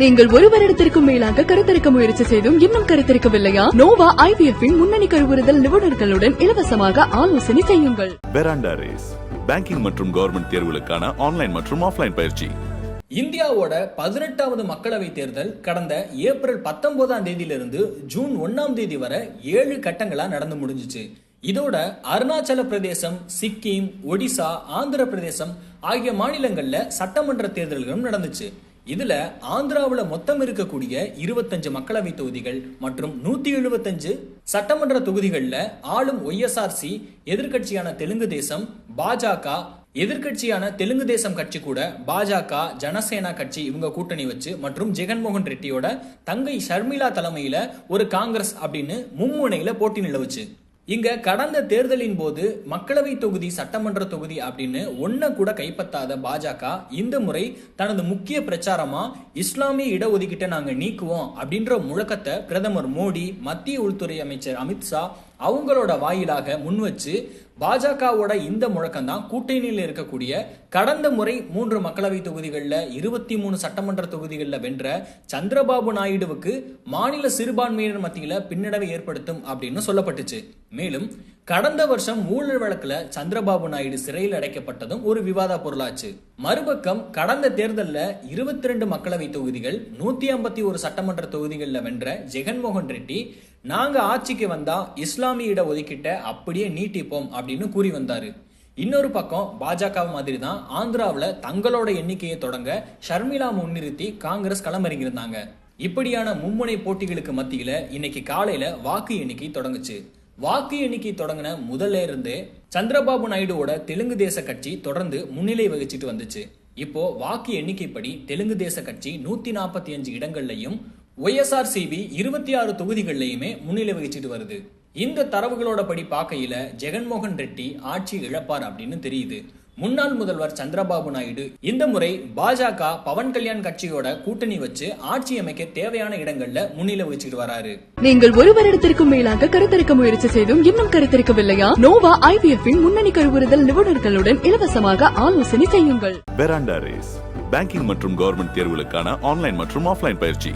நீங்கள் ஒரு வருடத்திற்கும் மேலாக கருத்தரிக்க முயற்சி செய்தும் இன்னும் கருத்தரிக்கவில்லையா? நோவா ஐவிஎஃப் இன் முன்னணி கருவுறுதல் நிபுணர்களுடன் இலவசமாக ஆலோசனை செய்யுங்கள். பெராண்டா ரேஸ் பேங்கிங் மற்றும் கவர்மெண்ட் தேர்வுகளுக்கான ஆன்லைன் மற்றும் ஆஃப்லைன் பயிற்சி. இந்தியாவோட பதினெட்டாவது மக்களவைத் தேர்தல் கடந்த ஏப்ரல் பத்தொன்பதாம் தேதியிலிருந்து ஜூன் ஒன்னாம் தேதி வரை ஏழு கட்டங்களா நடந்து முடிஞ்சுச்சு. இதோட அருணாச்சல பிரதேசம் சிக்கிம் ஒடிசா ஆந்திர பிரதேசம் ஆகிய மாநிலங்கள்ல சட்டமன்ற தேர்தல்களும் நடந்துச்சு. இதுல ஆந்திராவில் மொத்தம் இருக்கக்கூடிய இருபத்தஞ்சு மக்களவை தொகுதிகள் மற்றும் நூத்தி எழுபத்தஞ்சு சட்டமன்ற தொகுதிகளில் ஆளும் ஒய்எஸ்ஆர்சி எதிர்க்கட்சியான தெலுங்கு தேசம் பாஜக எதிர்க்கட்சியான தெலுங்கு தேசம் கட்சி கூட பாஜக ஜனசேனா கட்சி இவங்க கூட்டணி வச்சு மற்றும் ஜெகன்மோகன் ரெட்டியோட தங்கை ஷர்மிளா தலைமையில ஒரு காங்கிரஸ் அப்படின்னு மும்முனையில போட்டி நிலவுச்சு. இங்க கடந்த தேர்தலின் போது மக்களவை தொகுதி சட்டமன்ற தொகுதி அப்படின்னு ஒன்ன கூட கைப்பற்றாத பாஜக இந்த முறை தனது முக்கிய பிரச்சாரமா இஸ்லாமிய இடஒதுக்கீட்டை நாங்க நீக்குவோம் அப்படின்ற முழக்கத்தை பிரதமர் மோடி மத்திய உள்துறை அமைச்சர் அமித்ஷா அவங்களோட வாயிலாக முன் வச்சு பாஜகவோட இந்த முழக்கம் தான் கூட்டணியில் இருக்கக்கூடிய கடந்த முறை மூன்று மக்களவை தொகுதிகளில் இருபத்தி மூணு சட்டமன்ற தொகுதிகளில் வென்ற சந்திரபாபு நாயுடுவுக்கு மாநில சிறுபான்மையினர் மத்தியில் பின்னடைவை ஏற்படுத்தும் அப்படின்னு சொல்லப்பட்டுச்சு. மேலும் கடந்த வருஷம் ஊழல் வழக்குல சந்திரபாபு நாயுடு சிறையில் அடைக்கப்பட்டதும் ஒரு விவாத பொருளாச்சு. மறுபக்கம் கடந்த தேர்தலில் இருபத்தி ரெண்டு மக்களவை தொகுதிகள் நூத்தி ஐம்பத்தி ஒரு சட்டமன்ற தொகுதிகளில் வென்ற ஜெகன்மோகன் ரெட்டி நாங்க ஆட்சிக்கு வந்தா இஸ்லாமிய இட ஒதுக்கீட்டை அப்படியே நீட்டிப்போம் அப்படின்னு கூறி வந்தாரு. இன்னொரு பக்கம் பாஜக மாதிரி தான் ஆந்திராவில் தங்களோட எண்ணிக்கையை தொடங்க ஷர்மிளா முன்னிறுத்தி காங்கிரஸ் களமிறங்கியிருந்தாங்க. இப்படியான மும்முனை போட்டிகளுக்கு மத்தியில் இன்னைக்கு காலையில வாக்கு எண்ணிக்கை தொடங்குச்சு. வாக்கு எண்ணிக்கை தொடங்கின முதல்ல இருந்தே சந்திரபாபு நாயுடுவோட தெலுங்கு தேச கட்சி தொடர்ந்து முன்னிலை வகிச்சிட்டு வந்துச்சு. இப்போ வாக்கு எண்ணிக்கைப்படி தெலுங்கு தேச கட்சி நூத்தி நாற்பத்தி அஞ்சு இடங்கள்லையும் ஒய்எஸ்ஆர்சிபி இருபத்தி ஆறு தொகுதிகள்லையுமே முன்னிலை வகிச்சிட்டு வருது. இந்த தரவுகளோட படி பார்க்கையில ஜெகன்மோகன் ரெட்டி ஆட்சி இழப்பார் அப்படின்னு தெரியுது. முன்னாள் முதல்வர் சந்திரபாபு நாயுடு. இந்த முறை பாஜக பவன் கல்யாண் கட்சியோட கூட்டணி வச்சு ஆட்சி அமைக்க தேவையான இடங்கள்ல முன்னிலை வகிச்சுட்டு வராரு. நீங்கள் ஒரு வருடத்திற்கும் மேலாக கருத்தரிக்க முயற்சி செய்தும் இன்னும் கருத்தரிக்கவில்லையா? நோவா ஐவிஎஃப் இன் முன்னணி கருவுறுதல் நிபுணர்களுடன் இலவசமாக ஆலோசனை செய்யுங்கள். பெராண்டா ரேஸ் பேங்கிங் மற்றும் கவர்மெண்ட் தேர்வுகளுக்கான ஆன்லைன் மற்றும் ஆஃப்லைன் பயிற்சி.